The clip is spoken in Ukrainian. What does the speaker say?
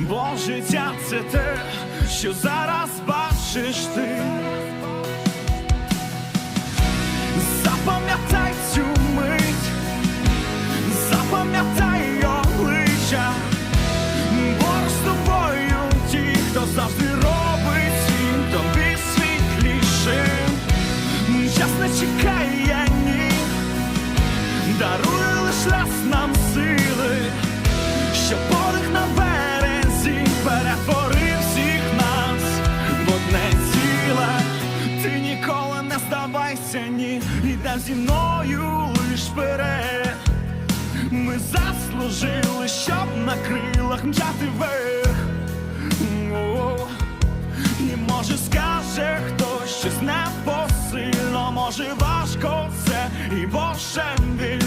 бо життя це те, що зараз бачиш ти. Запам'ятай цю мить, запам'ятай обличчя, поруч з тобою ті, хто завжди робить світ тобі світлішим. Час не чекає ні, дарує лиш раз нам здавайся, ні, іде зі мною лиш вперед. Ми заслужили, щоб на крилах мчати вверх. І може скаже хтось щось непосильно, може важко це і вошем тільки